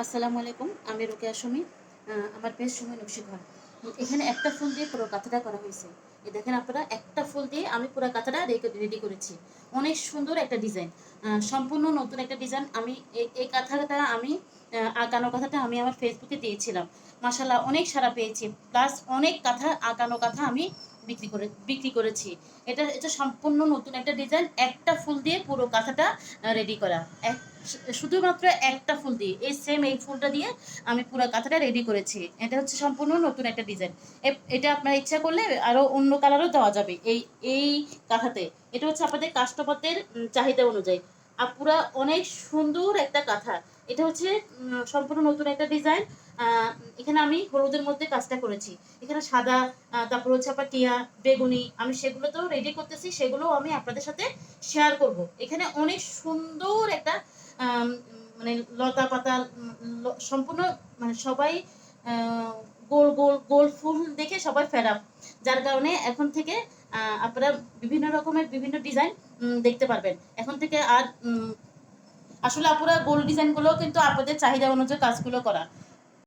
আসসালামু আলাইকুম, আমি রোকেয়া সুমি আমার বেশ সময় নকশি ঘর। এখানে একটা ফুল দিয়ে পুরো কাঁথাটা করা হয়েছে। এই দেখেন আপনারা, একটা ফুল দিয়ে আমি পুরো কাঁথাটা রেডি করেছি। অনেক সুন্দর একটা ডিজাইন। সম্পূর্ণ নতুন একটা ডিজাইন। আমি এই- কাঁথাটা আমি আঁকানো কাঁথাটা আমি আমার ফেসবুকে দিয়েছিলাম। মাসাল্লাহ অনেক সারা পেয়েছি। প্লাস অনেক কাঁথা আঁকানো কাঁথা আমি বিক্রি করে, বিক্রি করেছি। এটা এটা সম্পূর্ণ নতুন একটা ডিজাইন একটা ফুল দিয়ে পুরো কাঁথাটা রেডি করা। এক, শুধুমাত্র একটা ফুল দিয়ে, এই সেম এই ফুলটা দিয়ে আমি পুরো কাঁথাটা রেডি করেছি। এটা হচ্ছে সম্পূর্ণ নতুন একটা ডিজাইন এটা আপনার ইচ্ছা করলে আরও অন্য কালারও দেওয়া যাবে এই এই কাঁথাতে। এটা হচ্ছে আপনাদের কাস্টমারদের চাহিদা অনুযায়ী। আর পুরা অনেক সুন্দর একটা কাঁথা। এটা হচ্ছে সম্পূর্ণ নতুন একটা ডিজাইন এখানে আমি হলুদের মধ্যে কাজটা করেছি। এখানে সাদা তারপর হচ্ছে আপনার টিয়া, বেগুনি, আমি সেগুলো তো রেডি করতেছি, সেগুলো আমি আপনাদের সাথে শেয়ার করব। এখানে অনেক সুন্দর একটা মানে লতা পাতা সম্পূর্ণ মানে সবাই গোল গোল গোল ফুল দেখে সবাই ফেরাম যার কারণে এখন থেকে আপনারা বিভিন্ন রকমের বিভিন্ন ডিজাইন দেখতে পারবেন। এখন থেকে আর আসলে আপনারা গোল ডিজাইনগুলো কিন্তু আপনাদের চাহিদা অনুযায়ী কাজগুলো করা।